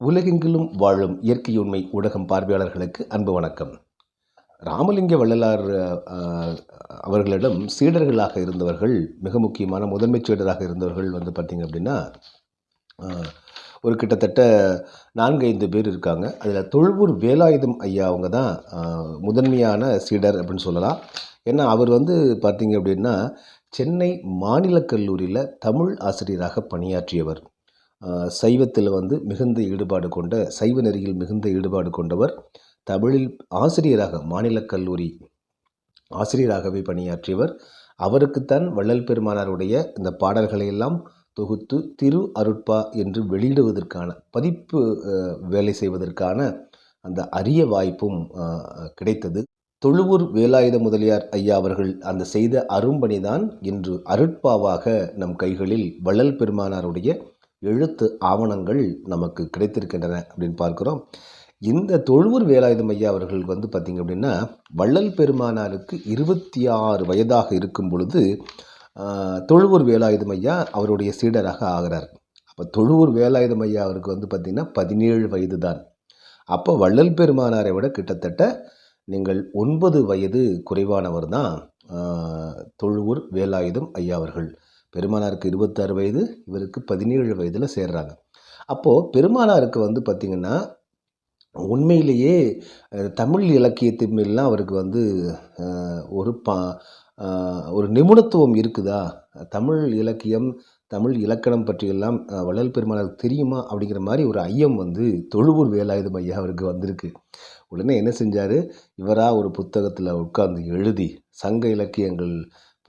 உலகெங்கிலும் வாழும் இயற்கை உண்மை ஊடகம் பார்வையாளர்களுக்கு அன்பு வணக்கம். ராமலிங்க வள்ளலார் அவர்களிடம் சீடர்களாக இருந்தவர்கள் மிக முக்கியமான முதன்மைச் சீடராக இருந்தவர்கள் வந்து பார்த்திங்க அப்படின்னா ஒரு கிட்டத்தட்ட நான்கு ஐந்து பேர் இருக்காங்க. அதில் தொழுவூர் வேலாயுதம் ஐயா அவங்க தான் முதன்மையான சீடர் அப்படின்னு சொல்லலாம். ஏன்னா அவர் வந்து பார்த்திங்க அப்படின்னா சென்னை மாநில கல்லூரியில் தமிழ் ஆசிரியராக பணியாற்றியவர். சைவத்தில் வந்து மிகுந்த ஈடுபாடு கொண்ட சைவ நெறியில் மிகுந்த ஈடுபாடு கொண்டவர் தமிழில் ஆசிரியராக மாநிலக் கல்லூரி ஆசிரியராகவே பணியாற்றியவர். அவருக்குத்தான் வள்ளல் பெருமானாருடைய இந்த பாடல்களை எல்லாம் தொகுத்து திரு அருட்பா என்று வெளியிடுவதற்கான பதிப்பு வேலை செய்வதற்கான அந்த அரிய வாய்ப்பும் கிடைத்தது. தொழுவூர் வேலாயுத முதலியார் ஐயா அவர்கள் அந்த செய்த அரும்பணிதான் இன்று அருட்பாவாக நம் கைகளில் வள்ளல் பெருமானாருடைய எழுத்து ஆவணங்கள் நமக்கு கிடைத்திருக்கின்றன அப்படின்னு பார்க்குறோம். இந்த தொழுவூர் வேலாயுதம் ஐயா அவர்கள் வந்து பார்த்திங்க அப்படின்னா வள்ளல் பெருமானாருக்கு இருபத்தி ஆறு வயதாக இருக்கும் பொழுது தொழுவூர் வேலாயுதம் ஐயா அவருடைய சீடராக ஆகிறார். அப்போ தொழுவூர் வேலாயுதம் ஐயா அவருக்கு வந்து பார்த்திங்கன்னா பதினேழு வயது தான் அப்போ வள்ளல் பெருமானாரை விட கிட்டத்தட்ட நீங்கள் ஒன்பது வயது குறைவானவர் தான் தொழுவூர் வேலாயுதம் ஐயா அவர்கள். பெருமானாருக்கு இருபத்தாறு வயது இவருக்கு பதினேழு வயதில் சேர்றாங்க. அப்போது பெருமானாருக்கு வந்து பார்த்திங்கன்னா உண்மையிலேயே தமிழ் இலக்கியத்தின் மேலாம் அவருக்கு வந்து ஒரு பா ஒரு நிபுணத்துவம் இருக்குதா? தமிழ் இலக்கியம் தமிழ் இலக்கணம் பற்றியெல்லாம் வள்ளல் பெருமானாருக்கு தெரியுமா? அப்படிங்கிற மாதிரி ஒரு ஐயம் வந்து தொழுவூர் வேலாயுதம் ஐயா அவருக்கு வந்திருக்கு. உடனே என்ன செஞ்சார்? இவராக ஒரு புத்தகத்தில் உட்கார்ந்து எழுதி சங்க இலக்கியங்கள்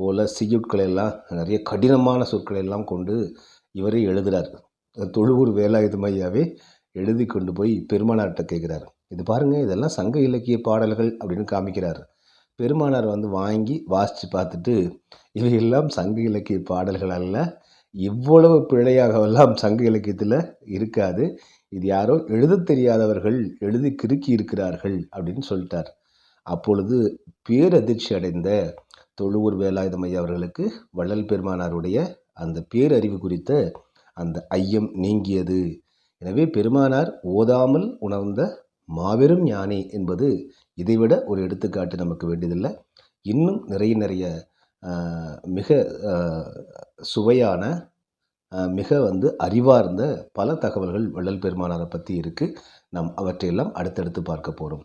போல செய்யுட்களை எல்லாம் நிறைய கடினமான சொற்களை எல்லாம் கொண்டு இவரே எழுதுகிறார் தொழுவூர் வேலாயுதம் ஐயாவே எழுதி கொண்டு போய் பெருமானார்கிட்ட கேட்குறாரு. இது பாருங்கள் இதெல்லாம் சங்க இலக்கிய பாடல்கள் அப்படின்னு காமிக்கிறார். பெருமானார் வந்து வாங்கி வாசித்து பார்த்துட்டு இவையெல்லாம் சங்க இலக்கிய பாடல்கள் அல்ல. இவ்வளவு பிழையாகவெல்லாம் சங்க இலக்கியத்தில் இருக்காது. இது யாரோ எழுதத் தெரியாதவர்கள் எழுதி கிறுக்கி இருக்கிறார்கள் அப்படின்னு சொல்லிட்டார். அப்பொழுது பேரதிர்ச்சி அடைந்த தொழுவூர் வேலாயுதம் ஐயா அவர்களுக்கு வள்ளல் பெருமானாருடைய அந்த பேரறிவு குறித்த அந்த ஐயம் நீங்கியது. எனவே பெருமானார் ஓதாமல் உணர்ந்த மாபெரும் ஞானி என்பது இதைவிட ஒரு எடுத்துக்காட்டு நமக்கு வேண்டியதில்லை. இன்னும் நிறைய நிறைய மிக சுவையான மிக வந்து அறிவார்ந்த பல தகவல்கள் வள்ளல் பெருமானாரை பற்றி இருக்குது நாம் அவற்றையெல்லாம் அடுத்தடுத்து பார்க்க போகிறோம்